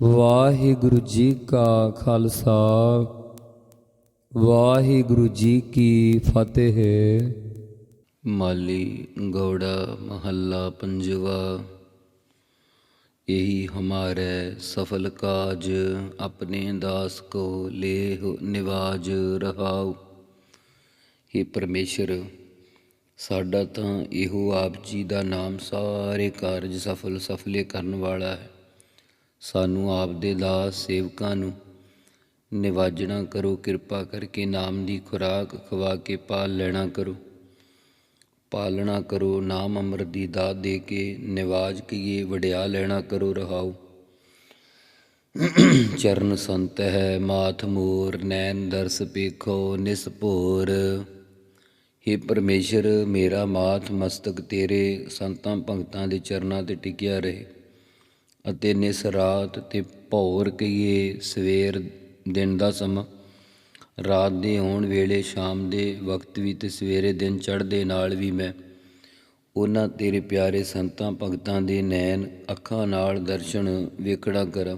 ਵਾਹਿਗੁਰੂ ਜੀ ਕਾ ਖਾਲਸਾ, ਵਾਹਿਗੁਰੂ ਜੀ ਕੀ ਫਤਿਹ। ਮਾਲੀ ਗੌੜਾ ਮਹੱਲਾ ਪੰਜਵਾ, ਇਹੀ ਹਮਾਰੇ ਸਫਲ ਕਾਜ, ਆਪਣੇ ਦਾਸ ਕੋ ਲੇਹ ਨਿਵਾਜ ਰਹਾਉ। हे ਪਰਮੇਸ਼ਰ, ਸਾਡਾ ਤਾਂ ਇਹੋ ਆਪ ਜੀ ਦਾ ਨਾਮ ਸਾਰੇ ਕਾਰਜ ਸਫਲ ਸਫਲੇ ਕਰਨ ਵਾਲਾ ਹੈ। ਸਾਨੂੰ ਆਪ ਦੇ ਦਾਸ ਸੇਵਕਾਂ ਨੂੰ ਨਿਵਾਜਣਾ ਕਰੋ। ਕਿਰਪਾ ਕਰਕੇ ਨਾਮ ਦੀ ਖੁਰਾਕ ਖਵਾ ਕੇ ਪਾਲ ਲੈਣਾ ਕਰੋ। ਪਾਲਣਾ ਕਰੋ। ਨਾਮ ਅੰਮ੍ਰਿਤ ਦੀ ਦਾਤ ਦੇ ਕੇ ਨਿਵਾਜ ਕੀਏ, ਵਡਿਆ ਲੈਣਾ ਕਰੋ ਰਹਾਓ ਚਰਨ ਸੰਤ ਹੈ, ਮਾਥ ਮੋਰ, ਨੈਣ ਦਰਸ ਪੇਖੋ ਨਿਸਪੋਰ हे ਪਰਮੇਸ਼ਰ, ਮੇਰਾ ਮਾਥ ਮਸਤਕ ਤੇਰੇ, ਸੰਤਾਂ ਭਗਤਾਂ ਦੇ ਚਰਨਾਂ ਤੇ ਟਿਕਿਆ ਰਹੇ। ਅਤੇ ਨਿਸ ਰਾਤ ਤੇ ਭੌਰ ਕਹੀਏ ਸਵੇਰ ਦਿਨ ਦਾ ਸਮਾਂ। ਰਾਤ ਦੇ ਹੋਣ ਵੇਲੇ ਸ਼ਾਮ ਦੇ ਵਕਤ ਵੀ ਤੇ ਸਵੇਰੇ ਦਿਨ ਚੜ੍ਹਦੇ ਨਾਲ ਵੀ ਮੈਂ ਉਹਨਾਂ ਤੇਰੇ ਪਿਆਰੇ ਸੰਤਾਂ ਭਗਤਾਂ ਦੇ ਨੈਣ ਅੱਖਾਂ ਨਾਲ ਦਰਸ਼ਨ ਵੇਖੜਾ ਕਰਾਂ।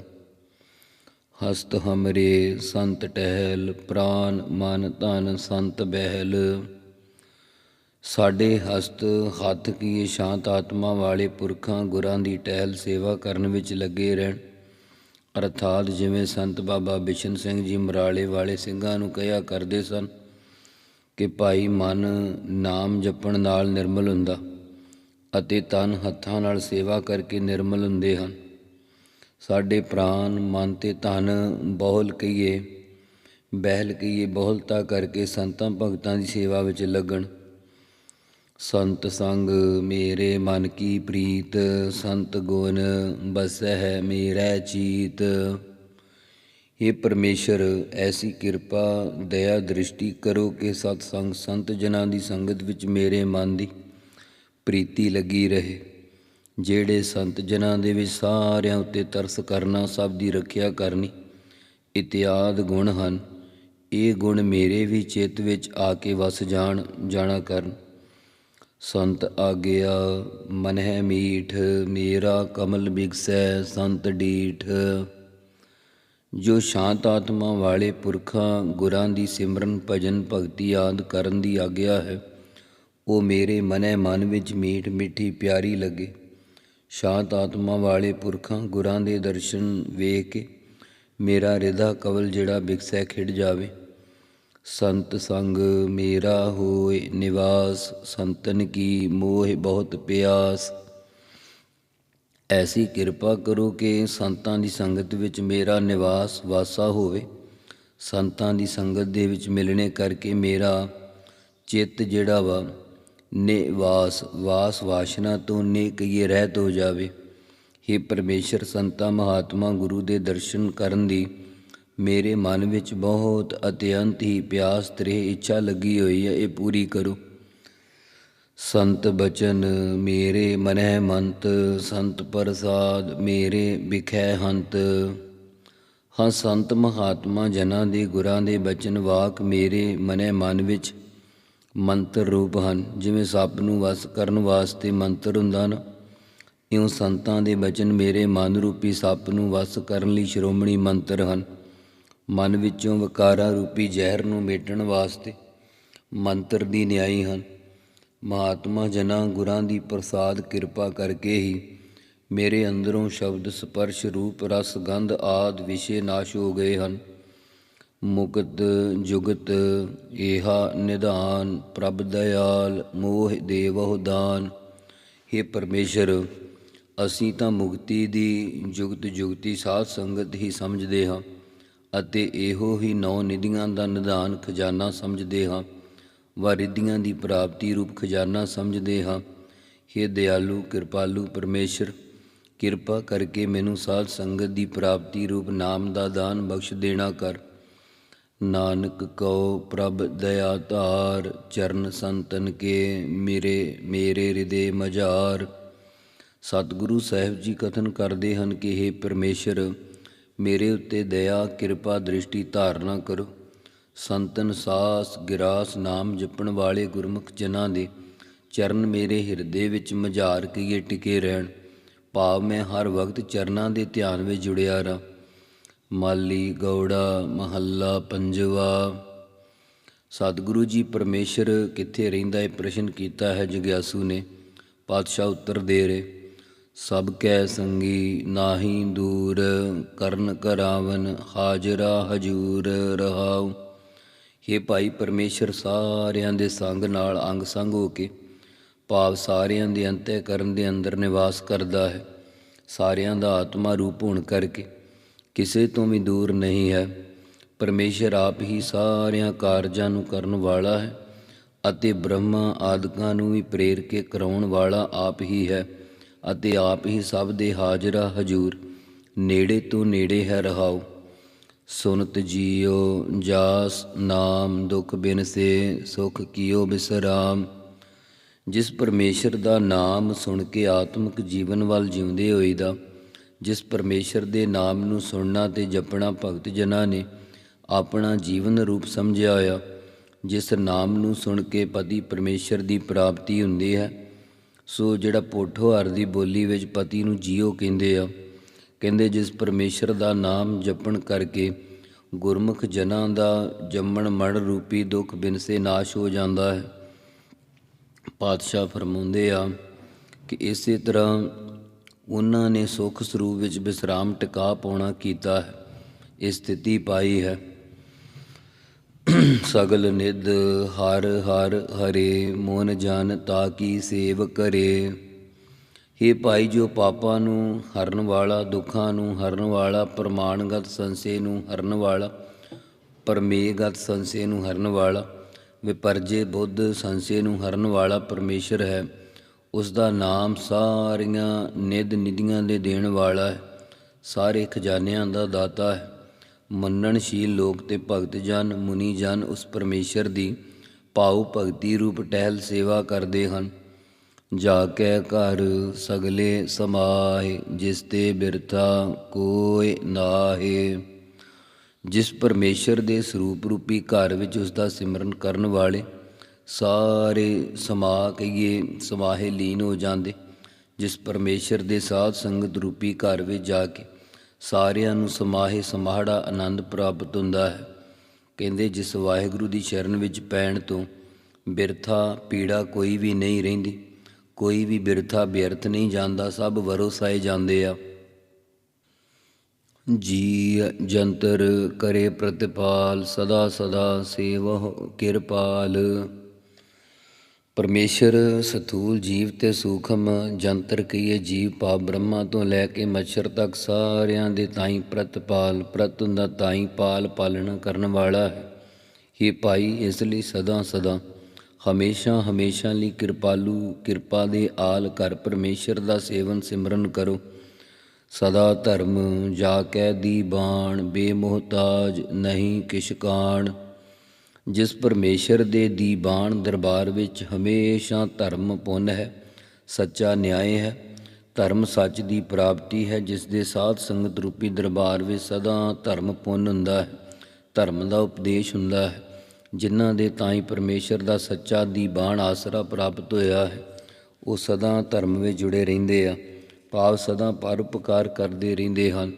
ਹਸਤ ਹਮਰੇ ਸੰਤ ਟਹਿਲ, ਪ੍ਰਾਨ ਮਨ ਧਨ ਸੰਤ ਬਹਿਲ ਸਾਡੇ ਹਸਤ ਹੱਥ ਕੀ ਸ਼ਾਂਤ ਆਤਮਾ ਵਾਲੇ ਪੁਰਖਾਂ ਗੁਰਾਂ ਦੀ ਟਹਿਲ ਸੇਵਾ ਕਰਨ ਵਿੱਚ ਲੱਗੇ ਰਹਿਣ। ਅਰਥਾਤ ਜਿਵੇਂ ਸੰਤ ਬਾਬਾ ਬਿਸ਼ਨ ਸਿੰਘ ਜੀ ਮਰਾਲੇ ਵਾਲੇ ਸਿੰਘਾਂ ਨੂੰ ਕਿਹਾ ਕਰਦੇ ਸਨ ਕਿ ਭਾਈ ਮਨ ਨਾਮ ਜਪਣ ਨਾਲ ਨਿਰਮਲ ਹੁੰਦਾ ਅਤੇ ਤਨ ਹੱਥਾਂ ਨਾਲ ਸੇਵਾ ਕਰਕੇ ਨਿਰਮਲ ਹੁੰਦੇ ਹਨ। ਸਾਡੇ ਪ੍ਰਾਨ ਮਨ ਤੇ ਤਨ ਬਹੁਲ ਕਹੀਏ ਬਹਿਲ ਕਹੀਏ ਬਹੁਲਤਾ ਕਰਕੇ ਸੰਤਾਂ ਭਗਤਾਂ ਦੀ ਸੇਵਾ ਵਿੱਚ ਲੱਗਣ। ਸੰਤ ਸੰਗ ਮੇਰੇ ਮਨ ਕੀ ਪ੍ਰੀਤ, ਸੰਤ ਗੁਣ ਬਸਹਿ ਮੇਰਾ ਚੀਤ। हे ਪਰਮੇਸ਼ਰ, ਐਸੀ ਕਿਰਪਾ, ਦਇਆ ਦ੍ਰਿਸ਼ਟੀ ਕਰੋ ਕਿ ਸਤ ਸੰਗ ਸੰਤ ਜਨਾਂ ਦੀ ਸੰਗਤ ਵਿੱਚ ਮੇਰੇ ਮਨ ਦੀ ਪ੍ਰੀਤੀ ਲੱਗੀ ਰਹੇ। ਜਿਹੜੇ ਸੰਤ ਜਨਾਂ ਦੇ ਵਿੱਚ ਸਾਰਿਆਂ ਉੱਤੇ ਤਰਸ ਕਰਨਾ, ਸਭ ਦੀ ਰੱਖਿਆ ਕਰਨੀ ਇਤਿਆਦ ਗੁਣ ਹਨ, ਇਹ ਗੁਣ ਮੇਰੇ ਵੀ ਚਿੱਤ ਵਿੱਚ ਆ ਕੇ ਵਸ ਜਾਣ, ਜਾਣਾ ਕਰਨ। ਸੰਤ ਆਗਿਆ, ਮਨਹਿ ਮੀਠ, ਮੇਰਾ ਕਮਲ ਬਿਗਸੈ, ਸੰਤ ਡੀਠ। ਜੋ ਸ਼ਾਂਤ ਆਤਮਾ ਵਾਲੇ ਪੁਰਖਾਂ, ਗੁਰਾਂ ਦੀ ਸਿਮਰਨ, ਭਜਨ, ਭਗਤੀ ਆਦ ਕਰਨ ਦੀ ਆਗਿਆ ਹੈ, ਉਹ ਮੇਰੇ ਮਨੈ ਮਨ ਵਿੱਚ ਮੀਠ, ਮਿੱਠੀ, ਪਿਆਰੀ ਲੱਗੇ। ਸ਼ਾਂਤ ਆਤਮਾ ਵਾਲੇ ਪੁਰਖਾਂ, ਗੁਰਾਂ ਦੇ ਦਰਸ਼ਨ ਵੇਖ ਕੇ ਮੇਰਾ ਹਿਰਦਾ ਕਵਲ ਜਿਹੜਾ ਬਿਗਸੈ ਖਿੜ ਜਾਵੇ। ਸੰਤ ਸੰਗ ਮੇਰਾ ਹੋਏ ਨਿਵਾਸ, ਸੰਤਨ ਕੀ ਮੋਹ ਬਹੁਤ ਪਿਆਸ। ਐਸੀ ਕਿਰਪਾ ਕਰੋ ਕਿ ਸੰਤਾਂ ਦੀ ਸੰਗਤ ਵਿੱਚ ਮੇਰਾ ਨਿਵਾਸ ਵਾਸਾ ਹੋਵੇ। ਸੰਤਾਂ ਦੀ ਸੰਗਤ ਦੇ ਵਿੱਚ ਮਿਲਣੇ ਕਰਕੇ ਮੇਰਾ ਚਿੱਤ ਜਿਹੜਾ ਵਾ ਨਿਵਾਸ ਵਾਸ ਵਾਸ਼ਨਾ ਤੋਂ ਨੇ ਕਹੀਏ ਰਹਿਤ ਹੋ ਜਾਵੇ। हे ਪਰਮੇਸ਼ਰ, ਸੰਤਾਂ ਮਹਾਤਮਾ ਗੁਰੂ ਦੇ ਦਰਸ਼ਨ ਕਰਨ ਦੀ ਮੇਰੇ ਮਨ ਵਿੱਚ ਬਹੁਤ ਅਤਿਅੰਤ ਹੀ ਪਿਆਸ ਤ੍ਰੇ ਇੱਛਾ ਲੱਗੀ ਹੋਈ ਹੈ, ਇਹ ਪੂਰੀ ਕਰੋ। ਸੰਤ ਬਚਨ, ਮੇਰੇ ਮਨਹਿ ਮੰਤ, ਸੰਤ ਪ੍ਰਸਾਦ, ਮੇਰੇ ਵਿਖੈ ਹੰਤ। ਹਾਂ, ਸੰਤ ਮਹਾਤਮਾ ਜਨਾਂ ਦੇ ਗੁਰਾਂ ਦੇ ਬਚਨ ਵਾਕ ਮੇਰੇ ਮਨੈ ਮਨ ਵਿੱਚ ਮੰਤਰ ਰੂਪ ਹਨ। ਜਿਵੇਂ ਸੱਪ ਨੂੰ ਵਸ ਕਰਨ ਵਾਸਤੇ ਮੰਤਰ ਹੁੰਦਾ ਨਾ, ਇਉਂ ਸੰਤਾਂ ਦੇ ਬਚਨ ਮੇਰੇ ਮਨ ਰੂਪੀ ਸੱਪ ਨੂੰ ਵਸ ਕਰਨ ਲਈ ਸ਼੍ਰੋਮਣੀ ਮੰਤਰ ਹਨ। ਮਨ ਵਿੱਚੋਂ ਵਿਕਾਰਾਂ ਰੂਪੀ ਜ਼ਹਿਰ ਨੂੰ ਮੇਟਣ ਵਾਸਤੇ ਮੰਤਰ ਦੀ ਨਿਆਈ ਹਨ। ਮਹਾਤਮਾ ਜਨਾਂ ਗੁਰਾਂ ਦੀ ਪ੍ਰਸਾਦ ਕਿਰਪਾ ਕਰਕੇ ਹੀ ਮੇਰੇ ਅੰਦਰੋਂ ਸ਼ਬਦ ਸਪਰਸ਼ ਰੂਪ ਰਸ ਗੰਧ ਆਦ ਵਿਸ਼ੇ ਨਾਸ਼ ਹੋ ਗਏ ਹਨ। ਮੁਕਤ ਜੁਗਤ ਏਹਾ ਨਿਧਾਨ, ਪ੍ਰਭ ਦਇਆਲ ਮੋਹ ਦੇਵਹੁ ਦਾਨ। हे ਪਰਮੇਸ਼ਰ, ਅਸੀਂ ਤਾਂ ਮੁਕਤੀ ਦੀ ਜੁਗਤ ਜੁਗਤੀ ਸਾਧ ਸੰਗਤ ਹੀ ਸਮਝਦੇ ਹਾਂ। ਅਤੇ ਇਹੋ ਹੀ ਨੌ ਨਿਧੀਆਂ ਦਾ ਨਿਦਾਨ ਖਜ਼ਾਨਾ ਸਮਝਦੇ ਹਾਂ। ਵਾਰਿਧੀਆਂ ਦੀ ਪ੍ਰਾਪਤੀ ਰੂਪ ਖਜ਼ਾਨਾ ਸਮਝਦੇ ਹਾਂ। हे ਦਿਆਲੂ, ਕਿਰਪਾਲੂ ਪਰਮੇਸ਼ਰ, ਕਿਰਪਾ ਕਰਕੇ ਮੈਨੂੰ ਸਾਧ ਸੰਗਤ ਦੀ ਪ੍ਰਾਪਤੀ ਰੂਪ ਨਾਮ ਦਾ ਦਾਨ ਬਖਸ਼ ਦੇਣਾ ਕਰ। ਨਾਨਕ ਕਉ ਪ੍ਰਭ ਦਇਆ ਧਾਰ ਚਰਨ ਸੰਤਨ ਕੇ ਮੇਰੇ ਮੇਰੇ ਹਿਰਦੇ ਮਝਾਰ। ਸਤਿਗੁਰੂ ਸਾਹਿਬ ਜੀ ਕਥਨ ਕਰਦੇ ਹਨ ਕਿ हे ਪਰਮੇਸ਼ਰ ਮੇਰੇ ਉੱਤੇ ਦਇਆ, ਕਿਰਪਾ, ਦ੍ਰਿਸ਼ਟੀ ਧਾਰਨਾ ਕਰੋ। ਸੰਤਨ ਸਾਸ ਗਿਰਾਸ, ਨਾਮ ਜਪਣ ਵਾਲੇ ਗੁਰਮੁਖ ਜਨਾਂ ਦੇ ਚਰਨ ਮੇਰੇ ਹਿਰਦੇ ਵਿੱਚ ਮਝਾਰ ਕੀਏ ਟਿਕੇ ਰਹਿਣ। ਭਾਵ ਮੈਂ ਹਰ ਵਕਤ ਚਰਨਾਂ ਦੇ ਧਿਆਨ ਵਿੱਚ ਜੁੜਿਆ ਰਾਂ ਮਾਲੀ, ਗੌੜਾ, ਮਹੱਲਾ, ਪੰਜਵਾ। ਸਤਿਗੁਰੂ ਜੀ ਪਰਮੇਸ਼ਰ ਕਿੱਥੇ ਰਹਿੰਦਾ ਹੈ ਪ੍ਰਸ਼ਨ ਕੀਤਾ ਹੈ, ਜਗਿਆਸੂ ਨੇ। ਪਾਤਸ਼ਾਹ ਉੱਤਰ ਦੇ ਰਹੇ। ਸਭ ਕੈ ਸੰਗੀ ਨਾਹੀ ਦੂਰ, ਕਰਨ ਕਰਾਵਨ ਹਾਜ਼ਰਾ ਹਜੂਰ ਰਹਾਉ। हे ਭਾਈ ਪਰਮੇਸ਼ਰ, ਸਾਰਿਆਂ ਦੇ ਸੰਗ ਨਾਲ ਅੰਗ ਸੰਗ ਹੋ ਕੇ ਭਾਵ ਸਾਰਿਆਂ ਦੇ ਅੰਤਿ ਕਰਨ ਦੇ ਅੰਦਰ ਨਿਵਾਸ ਕਰਦਾ ਹੈ। ਸਾਰਿਆਂ ਦਾ ਆਤਮਾ ਰੂਪ ਹੋਣ ਕਰਕੇ ਕਿਸੇ ਤੋਂ ਵੀ ਦੂਰ ਨਹੀਂ ਹੈ। ਪਰਮੇਸ਼ਰ ਆਪ ਹੀ ਸਾਰਿਆਂ ਕਾਰਜਾਂ ਨੂੰ ਕਰਨ ਵਾਲਾ ਹੈ ਅਤੇ ਬ੍ਰਹਮਾ ਆਦਿਕਾਂ ਨੂੰ ਵੀ ਪ੍ਰੇਰ ਕੇ ਕਰਾਉਣ ਵਾਲਾ ਆਪ ਹੀ ਹੈ। ਅਤੇ ਆਪ ਹੀ ਸਭ ਦੇ ਹਾਜ਼ਰਾ, ਹਜੂਰ। ਨੇੜੇ ਤੋਂ ਨੇੜੇ ਹੈ ਰਹਾਉ। ਸੁਨਤ ਜੀਓ ਜਾਸ ਨਾਮ, ਦੁਖ ਬਿਨਸੇ ਸੁਖ ਕੀਓ ਬਿਸਰਾਮ। ਜਿਸ ਪਰਮੇਸ਼ਰ ਦਾ ਨਾਮ ਸੁਣ ਕੇ ਆਤਮਿਕ ਜੀਵਨ ਵੱਲ ਜਿਉਂਦੇ ਹੋਏ ਦਾ, ਜਿਸ ਪਰਮੇਸ਼ਰ ਦੇ ਨਾਮ ਨੂੰ ਸੁਣਨਾ ਤੇ ਜਪਣਾ ਭਗਤ ਜਨਾਂ ਨੇ ਆਪਣਾ ਜੀਵਨ ਰੂਪ ਸਮਝਿਆ ਹੋਇਆ, ਜਿਸ ਨਾਮ ਨੂੰ ਸੁਣ ਕੇ ਪਤੀ ਪਰਮੇਸ਼ਰ ਦੀ ਪ੍ਰਾਪਤੀ ਹੁੰਦੀ ਹੈ ਸੋ ਜਿਹੜਾ ਪੋਠੋਹਾਰ ਦੀ ਬੋਲੀ ਵਿੱਚ ਪਤੀ ਨੂੰ ਜੀਓ ਕਹਿੰਦੇ ਆ, ਕਹਿੰਦੇ ਜਿਸ ਪਰਮੇਸ਼ਰ ਦਾ ਨਾਮ ਜਪਣ ਕਰਕੇ ਗੁਰਮੁਖ ਜਨਾਂ ਦਾ ਜੰਮਣ ਮੜ ਰੂਪੀ ਦੁੱਖ ਬਿਨਸੇ ਨਾਸ਼ ਹੋ ਜਾਂਦਾ ਹੈ। ਪਾਤਸ਼ਾਹ ਫਰਮਾਉਂਦੇ ਆ ਕਿ ਇਸੇ ਤਰ੍ਹਾਂ ਉਹਨਾਂ ਨੇ ਸੁਖ ਸਰੂਪ ਵਿੱਚ ਵਿਸਰਾਮ ਟਿਕਾ ਪਾਉਣਾ ਕੀਤਾ ਹੈ, ਇਹ ਸਥਿਤੀ ਪਾਈ ਹੈ। ਸਗਲ ਨਿਦ ਹਰ ਹਰ ਹਰੇ ਮੋਨ ਜਨ ਤਾ ਕੀ ਸੇਵ ਕਰੇ। हे ਭਾਈ ਜੋ ਪਾਪਾਂ ਨੂੰ ਹਰਨ ਵਾਲਾ, ਦੁੱਖਾਂ ਨੂੰ ਹਰਨ ਵਾਲਾ, ਪ੍ਰਮਾਣਗਤ ਸੰਸੇ ਨੂੰ ਹਰਨ ਵਾਲਾ, ਪਰਮੇਗਤ ਸੰਸੇ ਨੂੰ ਹਰਨ ਵਾਲਾ, ਵਿਪਰਜੇ ਬੁੱਧ ਸੰਸੇ ਨੂੰ ਹਰਨ ਵਾਲਾ ਪਰਮੇਸ਼ਰ ਹੈ, ਉਸ ਦਾ ਨਾਮ ਸਾਰੀਆਂ ਨਿਧ ਨਿਧੀਆਂ ਦੇ ਦੇਣ ਵਾਲਾ ਹੈ, ਸਾਰੇ ਖਜ਼ਾਨਿਆਂ ਦਾ ਦਾਤਾ ਹੈ। ਮੰਨਣਸ਼ੀਲ ਲੋਕ ਤੇ ਭਗਤ ਜਨ, ਮੁਨੀ ਜਨ ਉਸ ਪਰਮੇਸ਼ਰ ਦੀ ਭਾਉ ਭਗਤੀ ਰੂਪ ਟਹਿਲ ਸੇਵਾ ਕਰਦੇ ਹਨ। ਜਾ ਕੇ ਘਰ ਸਗਲੇ ਸਮਾਏ, ਜਿਸ ਤੇ ਬਿਰਥਾ ਕੋਈ ਨਾਹੇ। ਜਿਸ ਪਰਮੇਸ਼ਰ ਦੇ ਸਰੂਪ ਰੂਪੀ ਘਰ ਵਿੱਚ ਉਸ ਦਾ ਸਿਮਰਨ ਕਰਨ ਵਾਲੇ ਸਾਰੇ ਸਮਾ ਕਹੀਏ, ਸਮਾਹੇ ਲੀਨ ਹੋ ਜਾਂਦੇ। ਜਿਸ ਪਰਮੇਸ਼ਰ ਦੇ ਸਾਧ ਸੰਗਤ ਰੂਪੀ ਘਰ ਵਿੱਚ ਜਾ ਕੇ ਸਾਰਿਆਂ ਨੂੰ ਸਮਾਹੇ ਸਮਾਹੜਾ ਆਨੰਦ ਪ੍ਰਾਪਤ ਹੁੰਦਾ ਹੈ। ਕਹਿੰਦੇ ਜਿਸ ਵਾਹਿਗੁਰੂ ਦੀ ਸ਼ਰਨ ਵਿੱਚ ਪੈਣ ਤੋਂ ਬਿਰਥਾ, ਪੀੜਾ ਕੋਈ ਵੀ ਨਹੀਂ ਰਹਿੰਦੀ। ਕੋਈ ਵੀ ਬਿਰਥਾ ਬਿਅਰਥ ਨਹੀਂ ਜਾਂਦਾ, ਸਭ ਵਰੋਸਾਏ ਜਾਂਦੇ ਆ। ਜੀ ਜੰਤਰ ਕਰੇ ਪ੍ਰਤਿਪਾਲ, ਸਦਾ ਸਦਾ ਸੇਵਹੁ ਕਿਰਪਾਲ। ਪਰਮੇਸ਼ਰ ਸਥੂਲ ਜੀਵ ਤੇ ਸੂਖਮ ਜੰਤਰ ਕਹੀਏ ਜੀਵ ਪਾ ਬ੍ਰਹਮਾ ਤੋਂ ਲੈ ਕੇ ਮੱਛਰ ਤੱਕ ਸਾਰਿਆਂ ਦੇ ਤਾਈ ਪ੍ਰਤਪਾਲ ਪ੍ਰਤੁੰ ਦਾ ਤਾਈ ਪਾਲ ਪਾਲਣਾ ਕਰਨ ਵਾਲਾ ਹੈ। ਇਹ ਭਾਈ, ਇਸ ਲਈ ਸਦਾ ਸਦਾ ਹਮੇਸ਼ਾ ਹਮੇਸ਼ਾ ਲਈ ਕਿਰਪਾਲੂ, ਕਿਰਪਾ ਦੇ ਆਲ ਕਰ ਪਰਮੇਸ਼ਰ ਦਾ ਸੇਵਨ ਸਿਮਰਨ ਕਰੋ। ਸਦਾ ਧਰਮ ਜਾ ਕੈ ਦੀਬਾਨ ਬੇਮੋਹਤਾਜ ਨਹੀਂ ਕਿਛ ਕਾਣ। ਜਿਸ ਪਰਮੇਸ਼ਰ ਦੇ ਦੀਬਾਨ ਦਰਬਾਰ ਵਿੱਚ ਹਮੇਸ਼ਾ ਧਰਮ ਪੁੰਨ ਹੈ, ਸੱਚਾ ਨਿਆਂ ਹੈ, ਧਰਮ ਸੱਚ ਦੀ ਪ੍ਰਾਪਤੀ ਹੈ, ਜਿਸ ਦੇ ਸਾਧ ਸੰਗਤ ਰੂਪੀ ਦਰਬਾਰ ਵਿੱਚ ਸਦਾ ਧਰਮ ਪੁੰਨ ਹੁੰਦਾ ਹੈ, ਧਰਮ ਦਾ ਉਪਦੇਸ਼ ਹੁੰਦਾ ਹੈ, ਜਿਨ੍ਹਾਂ ਦੇ ਤਾਈ ਪਰਮੇਸ਼ਰ ਦਾ ਸੱਚਾ ਦੀਬਾਨ ਆਸਰਾ ਪ੍ਰਾਪਤ ਹੋਇਆ ਹੈ, ਉਹ ਸਦਾ ਧਰਮ ਵਿੱਚ ਜੁੜੇ ਰਹਿੰਦੇ ਆ, ਭਾਵ ਸਦਾ ਪਰਉਪਕਾਰ ਕਰਦੇ ਰਹਿੰਦੇ ਹਨ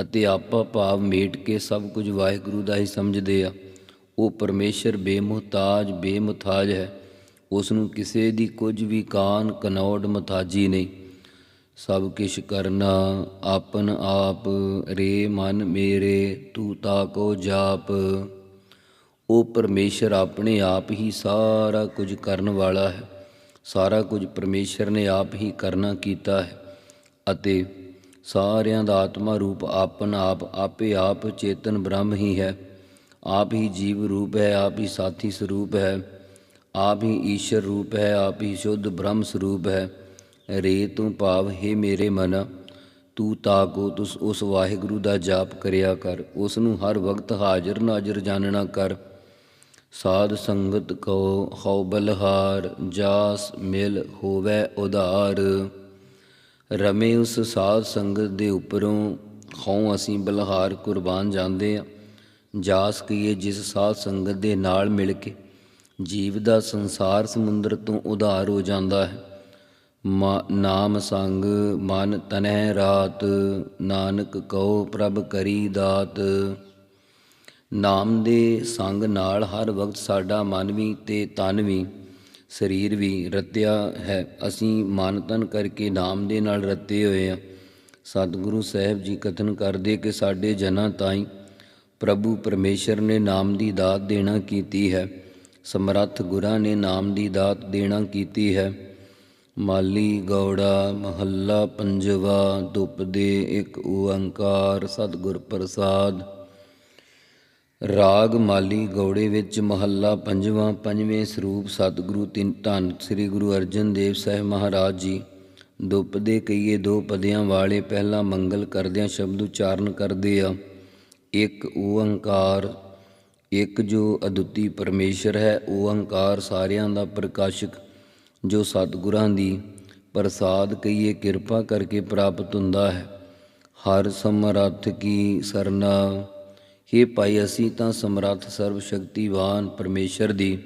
ਅਤੇ ਆਪਾ ਭਾਵ ਮੇਟ ਕੇ ਸਭ ਕੁਝ ਵਾਹਿਗੁਰੂ ਦਾ ਹੀ ਸਮਝਦੇ ਆ। ਉਹ ਪਰਮੇਸ਼ਰ ਬੇਮੁਹਤਾਜ, ਬੇਮੁਥਾਜ ਹੈ। ਉਸ ਨੂੰ ਕਿਸੇ ਦੀ ਕੁਝ ਵੀ ਕਾਨ ਕਨੌੜ ਮਥਾਜੀ ਨਹੀਂ। ਸਭ ਕਿਛ ਕਰਨਾ ਆਪਨ ਆਪ, ਰੇ ਮਨ ਮੇਰੇ, ਤੂੰ ਤਾ ਕੋ ਜਾਪ। ਉਹ ਪਰਮੇਸ਼ਰ ਆਪਣੇ ਆਪ ਹੀ ਸਾਰਾ ਕੁਝ ਕਰਨ ਵਾਲਾ ਹੈ। ਸਾਰਾ ਕੁਝ ਪਰਮੇਸ਼ਰ ਨੇ ਆਪ ਹੀ ਕਰਨਾ ਕੀਤਾ ਹੈ। ਅਤੇ ਸਾਰਿਆਂ ਦਾ ਆਤਮਾ ਰੂਪ ਆਪਨ ਆਪ, ਆਪੇ ਆਪ ਚੇਤਨ ਬ੍ਰਹਮ ਹੀ ਹੈ। ਆਪ ਹੀ ਜੀਵ ਰੂਪ ਹੈ, ਆਪ ਹੀ ਸਾਥੀ ਸਰੂਪ ਹੈ, ਆਪ ਹੀ ਈਸ਼ਰ ਰੂਪ ਹੈ, ਆਪ ਹੀ ਸ਼ੁੱਧ ਬ੍ਰਹਮ ਸਰੂਪ ਹੈ। ਰੇ ਤੂੰ ਭਾਵ, ਹੈ ਮੇਰੇ ਮਨ, ਤੂੰ ਤਾਕੋ ਤੁਸ ਉਸ ਵਾਹਿਗੁਰੂ ਦਾ ਜਾਪ ਕਰਿਆ ਕਰ। ਉਸ ਨੂੰ ਹਰ ਵਕਤ ਹਾਜ਼ਰ ਨਾਜ਼ਰ ਜਾਣਨਾ ਕਰ। ਸਾਧ ਸੰਗਤ ਕੋ ਹਉ ਬਲਹਾਰ, ਜਾਸ ਮਿਲ ਹੋਵੇ ਉਧਾਰ। ਰਮੇ ਉਸ ਸਾਧ ਸੰਗਤ ਦੇ ਉੱਪਰੋਂ, ਹਉ ਅਸੀਂ ਬਲਹਾਰ ਕੁਰਬਾਨ ਜਾਂਦੇ ਆ। ਜਾ ਸਕੀਏ ਜਿਸ ਸਾਧ ਸੰਗਤ ਦੇ ਨਾਲ ਮਿਲ ਕੇ ਜੀਵ ਦਾ ਸੰਸਾਰ ਸਮੁੰਦਰ ਤੋਂ ਉਧਾਰ ਹੋ ਜਾਂਦਾ ਹੈ। ਮਾ- ਨਾਮ ਸੰਗ ਮਨ ਤਨਹਿ ਰਾਤ, ਨਾਨਕ ਕਉ ਪ੍ਰਭ ਕਰੀ ਦਾਤ। ਨਾਮ ਦੇ ਸੰਗ ਨਾਲ ਹਰ ਵਕਤ ਸਾਡਾ ਮਨ ਵੀ ਤੇ ਤਨ ਵੀ, ਸਰੀਰ ਵੀ ਰਤਿਆ ਹੈ। ਅਸੀਂ ਮਨ ਤਨ ਕਰਕੇ ਨਾਮ ਦੇ ਨਾਲ ਰਤੇ ਹੋਏ ਆ ਸਤਿਗੁਰੂ ਸਾਹਿਬ ਜੀ ਕਥਨ ਕਰਦੇ ਕਿ ਸਾਡੇ ਜਨਾਂ ਤਾਈਂ ਪ੍ਰਭੂ ਪਰਮੇਸ਼ਰ ਨੇ ਨਾਮ ਦੀ ਦਾਤ ਦੇਣਾ ਕੀਤੀ ਹੈ। ਸਮਰੱਥ ਗੁਰਾਂ ਨੇ ਨਾਮ ਦੀ ਦਾਤ ਦੇਣਾ ਕੀਤੀ ਹੈ। ਮਾਲੀ, ਗੌੜਾ, ਮਹੱਲਾ, ਪੰਜਵਾ ਧੁੱਪ ਦੇ ਇੱਕ ਓੰਕਾਰ, ਸਤਿਗੁਰ ਪ੍ਰਸਾਦ। ਰਾਗ, ਮਾਲੀ, ਗੌੜੇ ਵਿੱਚ ਮਹੱਲਾ, ਪੰਜਵਾਂ, ਪੰਜਵੇਂ ਸਰੂਪ, ਸਤਿਗੁਰੂ, ਤਿੰਨ ਧੰਨ, ਸ੍ਰੀ ਗੁਰੂ ਅਰਜਨ ਦੇਵ ਸਾਹਿਬ ਮਹਾਰਾਜ ਜੀ। ਦੁੱਪ ਦੇ ਕਈਏ ਦੋ ਪਦਿਆਂ ਵਾਲੇ ਪਹਿਲਾ ਮੰਗਲ ਕਰਦਿਆਂ ਸ਼ਬਦ ਉਚਾਰਨ ਕਰਦੇ ਆ। ਇੱਕ ਓੰਕਾਰ, ਇੱਕ ਜੋ ਅਦੁੱਤੀ ਪਰਮੇਸ਼ਰ ਹੈ, ਓੰਕਾਰ ਸਾਰਿਆਂ ਦਾ ਪ੍ਰਕਾਸ਼ਕ, ਜੋ ਸਤਿਗੁਰਾਂ ਦੀ ਪ੍ਰਸਾਦ ਕਹੀਏ ਕਿਰਪਾ ਕਰਕੇ ਪ੍ਰਾਪਤ ਹੁੰਦਾ ਹੈ। ਹਰ ਸਮਰੱਥ ਕੀ ਸਰਨਾ हे ਭਾਈ ਅਸੀਂ ਤਾਂ ਸਮਰੱਥ ਸਰਵ ਸ਼ਕਤੀਵਾਨ ਪਰਮੇਸ਼ਰ ਦੀ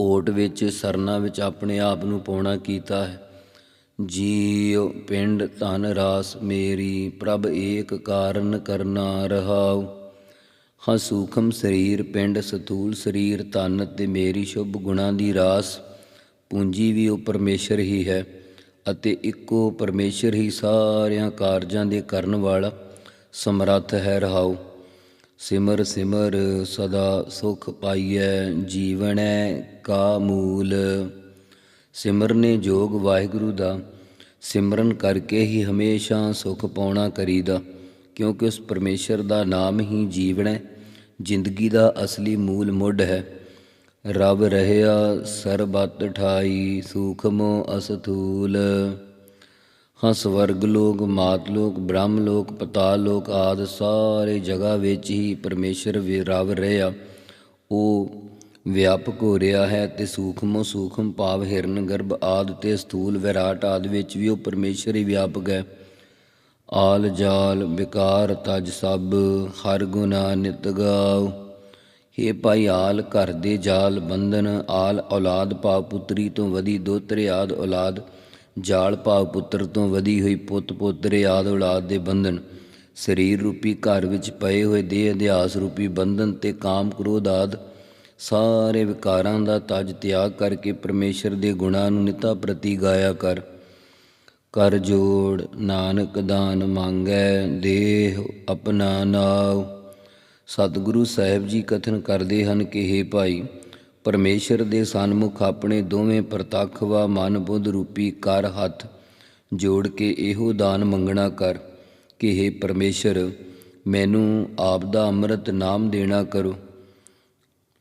ਓਟ ਵਿੱਚ, ਸਰਨਾ ਵਿੱਚ ਆਪਣੇ ਆਪ ਨੂੰ ਪਾਉਣਾ ਕੀਤਾ ਹੈ। ਜੀਉ ਪਿੰਡ ਧਨ ਰਾਸ ਮੇਰੀ, ਪ੍ਰਭ ਏਕ ਕਾਰਨ ਕਰਨਾ ਰਹਾਉ। ਹਾਂ ਸੂਖਮ ਸਰੀਰ ਪਿੰਡ ਸਤੂਲ ਸਰੀਰ ਧਨ ਤੇ ਮੇਰੀ ਸ਼ੁਭ ਗੁਣਾ ਦੀ ਰਾਸ। ਪੂੰਜੀ ਵੀ ਉਹ ਪਰਮੇਸ਼ਰ ਹੀ ਹੈ ਅਤੇ ਇੱਕੋ ਪਰਮੇਸ਼ਰ ਹੀ ਸਾਰਿਆਂ ਕਾਰਜਾਂ ਦੇ ਕਰਨ ਵਾਲਾ ਸਮਰੱਥ ਹੈ ਰਹਾਉ। ਸਿਮਰ ਸਿਮਰ ਸਦਾ ਸੁਖ ਪਾਈਐ, ਜੀਵਨੈ ਕਾ ਮੂਲ। ਸਿਮਰਨੇ ਜੋਗ ਵਾਹਿਗੁਰੂ ਦਾ, ਸਿਮਰਨ ਕਰਕੇ ਹੀ ਹਮੇਸ਼ਾ ਸੁਖ ਪਾਉਣਾ ਕਰੀਦਾ, ਕਿਉਂਕਿ ਉਸ ਪਰਮੇਸ਼ਰ ਦਾ ਨਾਮ ਹੀ ਜੀਵਨ ਹੈ, ਜ਼ਿੰਦਗੀ ਦਾ ਅਸਲੀ ਮੂਲ ਮੁੱਢ ਹੈ। ਰਬ ਰਹਿਆ ਸਰਬਤ ਠਾਈ, ਸੂਖਮੋ ਅਸਥੂਲ। ਹਾਂ, ਸਵਰਗ ਲੋਕ, ਮਾਤ ਲੋਕ, ਬ੍ਰਹਮ ਲੋਕ, ਪਤਾਲ ਲੋਕ ਆਦ ਸਾਰੇ ਜਗ੍ਹਾ ਵਿੱਚ ਹੀ ਪਰਮੇਸ਼ਰ ਵੀ ਰਵ ਰਿਹਾ ਉਹ ਵਿਆਪਕ ਹੋ ਰਿਹਾ ਹੈ ਤੇ ਸੂਖਮੋ ਸੂਖਮ ਭਾਵ ਹਿਰਨ, ਗਰਭ ਆਦ ਤੇ ਸਥੂਲ ਵਿਰਾਟ ਆਦ ਵਿੱਚ ਵੀ ਉਹ ਪਰਮੇਸ਼ਰ ਹੀ ਵਿਆਪਕ ਹੈ। ਆਲ ਜਾਲ, ਵਿਕਾਰ, ਤਜ ਸਭ, ਹਰ ਗੁਨਾ ਨਿਤ ਗਾਉ ਹੇ ਭਾਈ ਆਲ ਘਰ ਦੇ ਜਾਲ ਬੰਧਨ, ਆਲ ਔਲਾਦ ਭਾਵ ਪੁੱਤਰੀ ਤੋਂ ਵਧੀ ਦੋਤਰੇ ਆਦ ਔਲਾਦ, ਜਾਲ ਭਾਵ ਪੁੱਤਰ ਤੋਂ ਵਧੀ ਹੋਈ ਪੁੱਤ ਪੋਤਰੇ ਆਦ ਔਲਾਦ ਦੇ ਬੰਧਨ। ਸਰੀਰ ਰੂਪੀ ਘਰ ਵਿੱਚ ਪਏ ਹੋਏ ਦੇਹ ਅਧਿਆਸ ਰੂਪੀ ਬੰਧਨ ਤੇ ਕਾਮ ਕ੍ਰੋਧ ਆਦ ਸਾਰੇ ਵਿਕਾਰਾਂ ਦਾ ਤਜ ਤਿਆਗ ਕਰਕੇ ਪਰਮੇਸ਼ਰ ਦੇ ਗੁਣਾਂ ਨੂੰ ਨਿਤਾ ਪ੍ਰਤੀ ਗਾਇਆ ਕਰ। ਕਰ ਜੋੜ, ਨਾਨਕ ਦਾਨ ਮੰਗੈ, ਦੇਹ ਆਪਣਾ ਨਾਉ। ਸਤਿਗੁਰੂ ਸਾਹਿਬ ਜੀ ਕਥਨ ਕਰਦੇ ਹਨ ਕਿ हे ਭਾਈ, ਪਰਮੇਸ਼ਰ ਦੇ ਸਨਮੁਖ ਆਪਣੇ ਦੋਵੇਂ ਪ੍ਰਤੱਖ ਵਾ ਮਨ ਬੁੱਧ ਰੂਪੀ ਕਰ ਹੱਥ ਜੋੜ ਕੇ ਇਹੋ ਦਾਨ ਮੰਗਣਾ ਕਰ ਕਿ हे ਪਰਮੇਸ਼ਰ, ਮੈਨੂੰ ਆਪ ਦਾ ਅੰਮ੍ਰਿਤ ਨਾਮ ਦੇਣਾ ਕਰੋ।